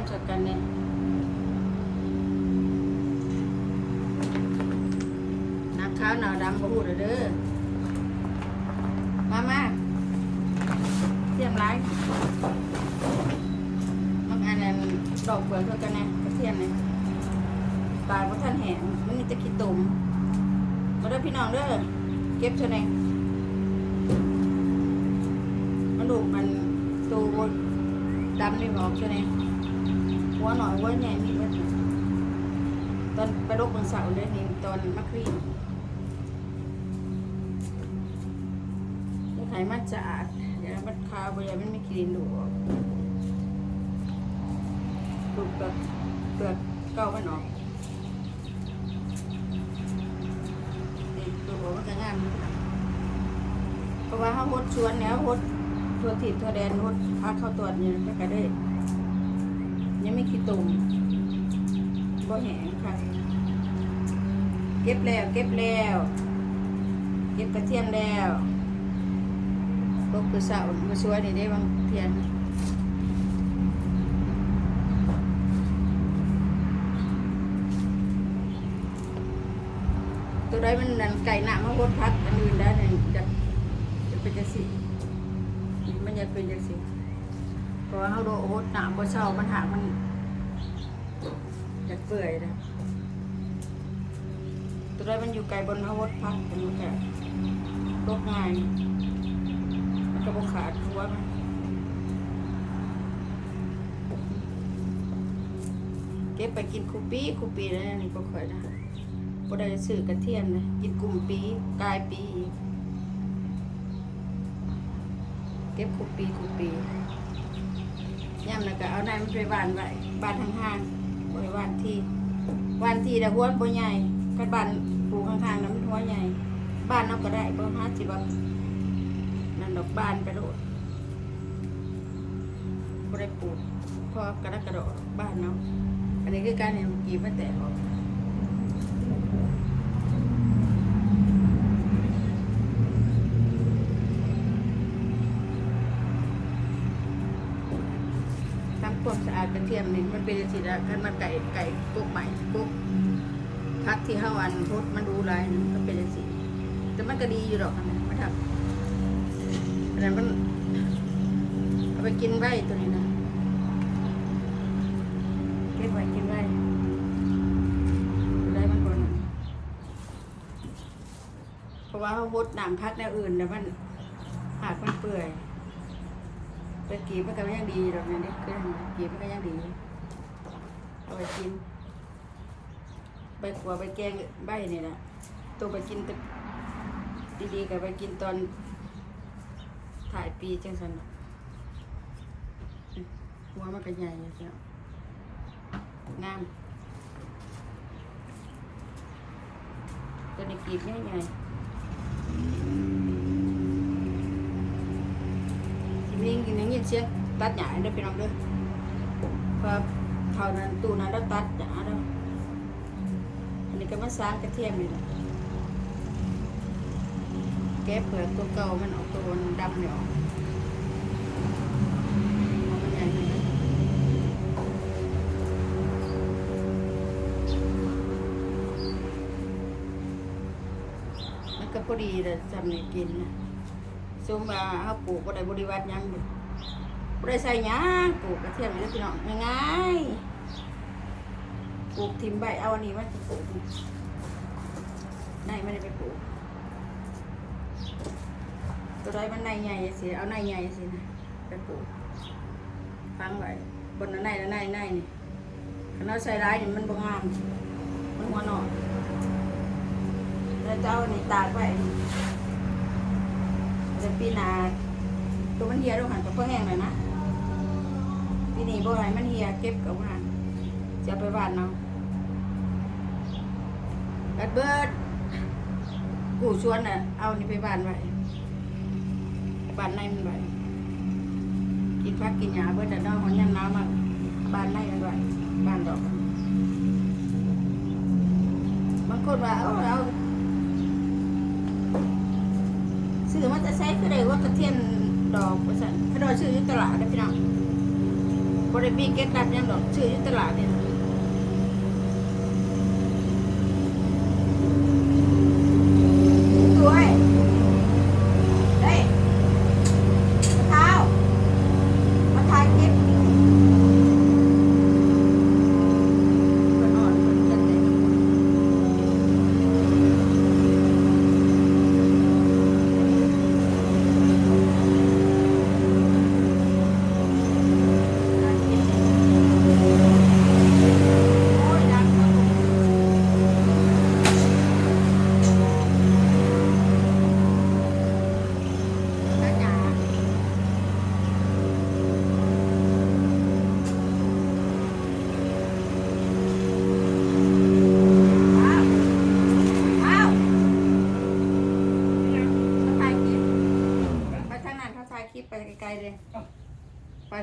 กระเทียมสดกันเนี่ยน้ำขาวหนาวดำบ่หูเด้อเด้อมามาเทียมไรมันอันนั้นดอกเปลือกเท่ากันเนะกระเทียมเนี่ยปลายว่าท่านแห้งมันมีตะขี้ตุ่มมาเด้อพี่น้องเด้อเก็บเท่าไหร่มันดูกมันตูดำนี่บอกเท่าไหร่ หัวหน่อยหัวใหญ่มีเบิดตอนไปรบเมืองเสาเลยนี่ตอนมักรีดไขมันสะอาดเดี๋ยวมันคาวไปเลยมันไม่กินดูดูเปลือกเปลือกเก้ามันออกนี่ดูออกมันก็งามเพราะว่าเขาหดชวนแล้วหดทัวถิดทัวแดนหดพาเข้าตัวเนี่ยมันก็ได้ ยังไม่ขี้ตุ่มบ่แหงค่ะเก็บแล้ว เก็บแล้ว เก็บกระเทียมแล้วพวกคือสาวมาช่วยนี่ได้บางเทียนตัวใดมันนั่นไก่หนามาพดพักอันอื่นได้เนี่ยจะจะเป็นจังสิมันจะเป็นจังสิ พราะว่าเขาโดนโหดหนาบ่เช่ามันหามันจะเปื่อยนะตัวใดมันอยู่ไกลบนเขาพดพักมันก็โรคง่าย มันก็บขาดหัวมันเก็บไปกินคูปีคูปีแล้วนี่ก็ค่อยนะบ่ได้ซื้อกระเทียมนะกินกลุ่มปีกลายปี เก็บคูปีคูปี ย่ำแล้วก็เอานายมันไปบานไว้บานห่างๆบ่ให้บ้านที่บ้านที่แต่หัวบ่ใหญ่ก็บานปลูกข้างๆนั้นมันหัวใหญ่บ้านเนาก็ได้บ่ห้าสิบนั่นดอกบานไปโดดบ่ได้ปลูกพอกระดกกระโดดบ้านเนาะอันนี้คือการเห็นกีบมันแตกออก ความสะอาดกระเทียมนี่มันเป็นสิละกันมันไก่ไก่กุ๊กใหม่กุ๊กพักที่ห้าวันพดมันดูลายนะก็เป็นสิแต่มันก็ดีอยู่หรอกอันนะมาทำอันนั้นมันเอาไปกินไว้ตัวนี้นะเก็บไว้กินไว้ได้มันก่อนนะเพราะว่าเขาหดน้ำพักแนวอื่นแล้วมันหากมันเปื่อย ไปกีบมันก็ยังดีดอกนั้นเด็กก็ยังกีบมันก็ยังดีเอาไปกินไปขัวไปแกงใบนี่แหละตัวไปกินตดีๆกับไปกินตอนถ่ายปีจังสันหัวมันก็ใหญ่อยู่เจ้างามตัวนี้กีบง่ายไนี้กินเชียงตัดหญ้าเด้อพี่น้องเด้อเพราะเท่านั้นตู้นั้นเราตัดหญ้าแล้วอันนี้ก็มาสร้างกระเทียมนี่แหละแก้เปลือกตัวเก่ามันออกตัวดำเนี่ยออกก็พอดีเลยจำเนี่ยกินนะซุมว่าเขาปลูกก็ได้บริวัติหยังอยู่ บ่ได้ใส่หยังปลูกกระเทียมนี่พี่น้องง่ายๆปลูกทิมใบเอาอันนี้มาปลูกนายไม่ได้ไปปลูกตัวใดมันในใหญ่สิเอาในใหญ่สินะไปปลูกฟังไว้บนนั้นในนั้นในในนี่ขนาดใส่ร้ายนี่มันบ่งามมันหัวหนอนแล้วเจ้านี่ตากไว้แต่ปีนาตัวมันเหี่ยลงหันตัวเพื่อแห้งเลยนะ ปีนี้บ่ให้มันเหี่ยเก็บกับมันจะไปบ้านเนาะกัดเบิดกูชวนน่ะ เอานี่ไปบ้านไว้บ้านในมันไหวกินพักกินหยาเพื่อจะนอกมันยังน้ำมาบ้านในมันไหวบ้านดอกบางคนว่าเอาเอาซื้อมาจะใช้ก็ได้ว่ากระเทียมดอกประสันเขาดอกซื้อที่ตลาดได้พี่น้อง บริมีเก็ตดับยังดอกชื่อยุตลาดเนี่ย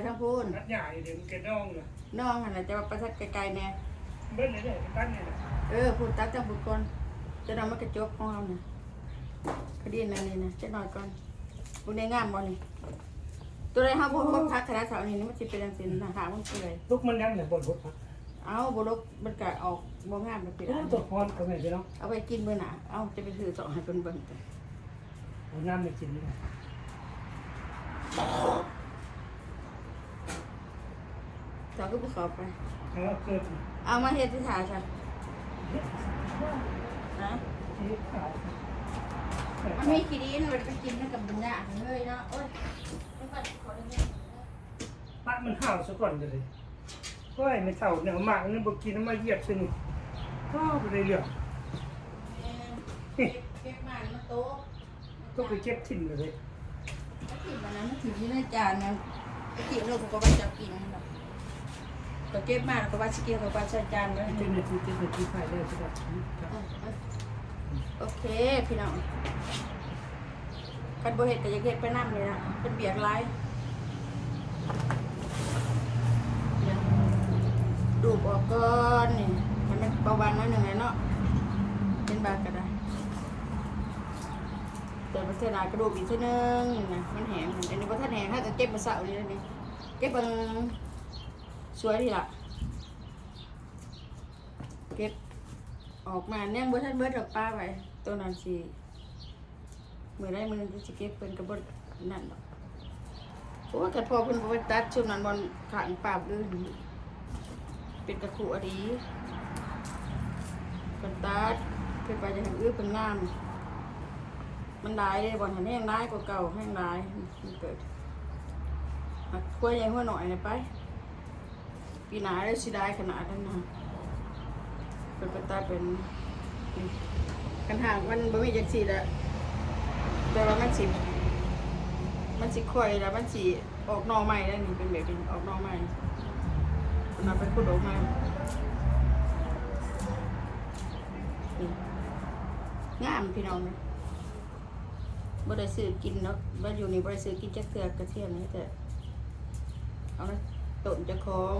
ทางพูนนัดใหญ่เดี๋ยวมันเกิดน้องเลยน้องหันน่ะจะไปทางไกลๆเนี่ยเบิ้ลเลยเนี่ยตั้งเนี่ยนะเออพูดตัดจากพูดก่อนจะนำมากระจกของเราเนี่ยคดีนั่นนี่นะจะหน่อยก่อนบุญในงามบ่นี่ตัวใดห้าพูดบ่พักคณะสาวนี่มันสิเป็นจังซี่นะหามันเปื่อยลูกมันยังเนี่ยบนรถพักเอาบ่ลบมันก็ออกบ่งามมันเป็นโอ้อันตัวพรก็ไม่ใช่เนาะเอาไปกินมื้อหน้าเอาจะไปซื้อสองให้เพิ่นเบิ่งจ้ะเอาน้ำไม่กินนี่นะ สาวก็บ่เข้าไป แล้วเกิดเอามาเฮ็ดที่ถาจ้ะนะที่ขาวมันมีขี้ดินมันไปกินมันกับบุญญาเลยเนาะโอ้ยไม่ก่อนขอได้ไหมปะมันห่าวซะก่อนเลยก็ไอ้ไม่เท่าเนี่ยหมากนี่บอกกินมาเหยียบซะนี่ก็ไปเลยเรื่องเก็บเก็บมามาโต๊ะก็ไปเก็บทิ้งเลยถ้าถิ่นมันนั้นถิ่นที่ในจานนะถ้าถิ่นเราก็ว่าจะกินนะ ก็เก็บมาแล้วก็ว่าสิกินก็ว่าใส่จานไว้เจ้าหน้าทีเจ้าหน้าที่ฝ่ายได้ใช่ไหมโอเคพี่น้องคันบ่เฮ็ดก็อย่าเฮ็ดไปนำเลยนะเป็นเบียกหลายเนี่ยดูบออกก่อนนี่มันเป็นเบาบางนิดหนึ่งเลยเนาะเป็นบางก็ได้แต่พัฒนากระดูกอีกเท่านึงนะมันแหงอันนี้พัฒนาแหงถ้าจะเก็บมาสาวนี่แล้นี่เก็บบาง สวยดีละเก็บออกมาเนี่ยบ่ทันเบิดดอกป้าไว้ตัวนั้นสิมือได้มือที่สิเก็บเป็นกระบดนั่นดอกเพราะว่ากัดพอเพิ่นบ่ไปตัดช่วงนั้นบอลขางปราบเลยเป็นกระขู่อดีกันตัดเพิ่นไปจะทางอื้อเป็นงามมันได้เลยบอลหันแห้งได้กว่าเก่าแห้งได้มันเกิดมาคุยยังหัวหน่อยหน่อยไป ปีหนาได้สิได้ขนาดนั้นนะเป็นปตาเป็นกันห่างมันบ่มีจังสีแล้วแต่ว่ามันสิมันสิค่อยแล้วมันสิออกนอใหม่แล้วนี่เป็นแบบนี้ออกนอใหม่มันเอาไปขุดออกมานี่งามพี่น้องนะบ่ได้ซื้อกินเนาะบ่อยู่ในบ่ได้ซื้อกินจักเทือกระเทียมนี่แต่เอามาต้นเจ้าของ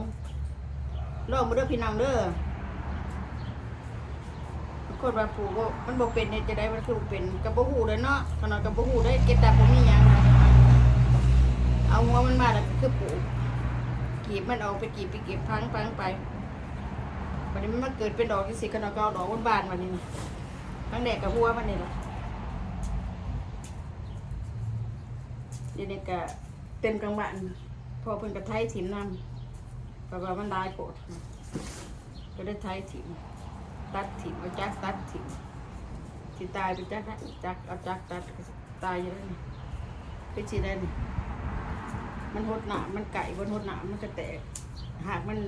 ลองมาเด้อพี่น้องเด้อคนว่าปูกบ่มันบ่เป็นเนี่ยจะได้มันคือบ่เป็นก็บ่ฮู้เลยเนาะขนาดก็บ่ฮู้ได้เก็บแต่บ่มีหยังนะเอาหัวมันมาแล้วคือปูกีบมันออกไปกีบไปเก็บพังพังไปวันนี้มันมาเกิดเป็นดอกจังซี่ขนาดก็เอาดอกบานๆมานี่นทั้งแดกกับหัวมันนี่ล่ะเดี๋ยวนี้ก็เต็มกลางวันพอเพิ่นก็ไทยถิ่มนำ เพราะว่ามันได้โปดก็ได้ไทยถิ่มตัดถิ่มเอาจักตัดถิ่มสิตายไปจักนะจักเอาจักตัดตายอยู่แล้วนี่เป็นสิได้นี่มันหดหนามันไก่บนหดหนามันก็แตกหากมัน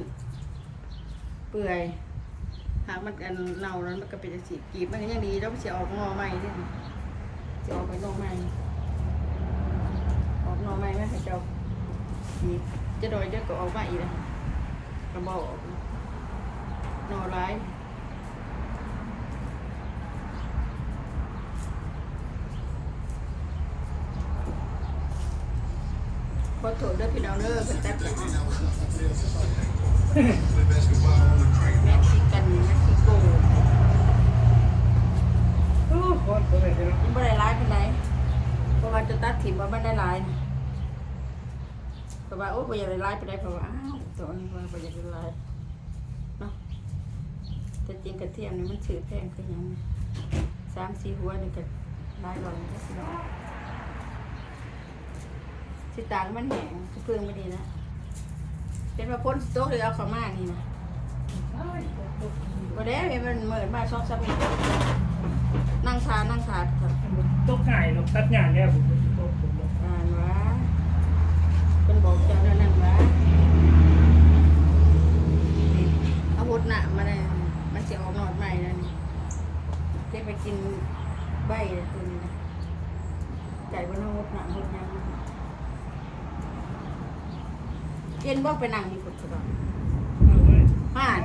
เปื่อยหากมันกันเน่าแล้วมันก็เป็นจังสีกีบมันก็ยังดีแล้วมันจะออกงอใหม่ด้วยจะออกไปงอใหม่ออกหน่อไม้ไหมให้เจ้านี่จะโดยเจ้าก็ออกมาอีกนะ กระบอกออกหน่อร้ายขอโทษเด้อพี่น้องเด้อเป็นตัดอย่างนั้นเม็กซิกันเม็กซิโกโอ้พรก็ไม่ใช่เนาะมันไม่ได้ร้ายเป็นไรเพราะว่าจะตัดถิ่มว่ามันได้ร้ายนะ เพราะว่าโอ้ยบ่อยากได้ลายไปได้เพราะว่าอ้าวตัวนี้ว่าบ่อยากได้ลายเนาะแต่จริงกระเทียมนี่มันชื่อแพงคือหยังสามสี่หัวนี่ก็หลายร้อยก็สิเนาะสิตางมันแห้งคือเพิ่งไม่ดีนะเป็นว่าพ้นโต๊ะหรือเอาข้ามานี่นะบ่ได้มันเหมือนมาช่องซับนี่นั่งทานนั่งทานครับตกง่ายนาะตัดงานแล้วผมตกผมบอก อ่านว่า เป็นบอกเจ้าแล้วนั่นว่านี่เอาหดหนามาเลยมันจะออกหนอดใหม่แล้วนี่จะไปกินใบเลยตัวนี้นะใจว่าน้องหดหนาหดยังเย็นบอกไปนั่งอยู่กุดกระดองเอาไว้ห่าน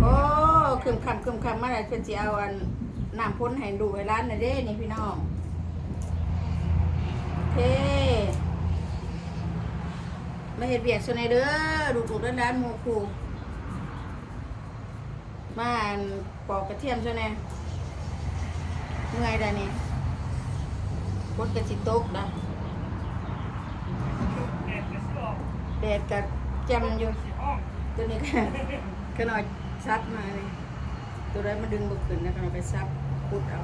โอ้คืมคำคืมคำมาอะไรเพื่อนจะเอาอันน้ำพ่นให้ดูให้ร้านน่ะเด้นี่พี่น้องเท่ มาเห็ดเบียกซะในอเด้อดูดูด้านด้านๆหมูครูมาอันปอกกระเทียมซะแน่เมื่อยได้นี่กดกระสิตกนะแดดกัแจมอยู่ ตัวนี้ก็ก็หน่อยซับมาเลยตัวนั้มาดึงบุกขึ้นนะก็เอาไปซับพุดเอา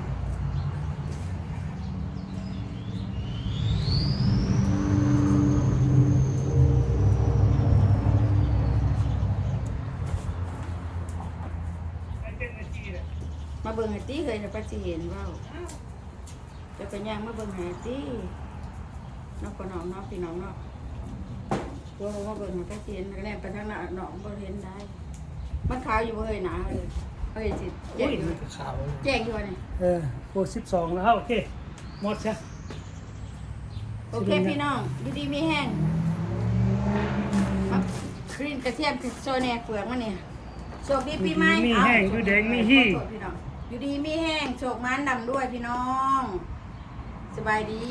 ไอ้เจ้าหน้าที่เนี่ย มาเบิ่งให้ ตี้เคยจะไปสิเห็นว่าจะไปย่างมาเบิ่งห้ตี้นอกก็น้องนอกพี่น้องเนาะตัวเขามาเบิ่งให้ไปสิเห็นคะแนนไปทางหน้าน้องบ่เห็นได้ มันขาวอยู่บ่เฮ้ยหนาเลยเฮ้ยสิโอ้แจ้งยอยู่มันก็ขาวแจ้งอยู่นี่เออโอ้สิบสองแล้วโอเคหมดใช่โอเคพี่น้องอยู่ดีมีแห้งมาครีนกระเทียมโซเน่เปลือกมันเนี่ยโชคดีปีใหม่มีแห้งอยู่แดงมีฮี่ อโทษพี่น้องอยู่ดีมีแห้งโชคมันดำด้วยพี่น้อง สบายดี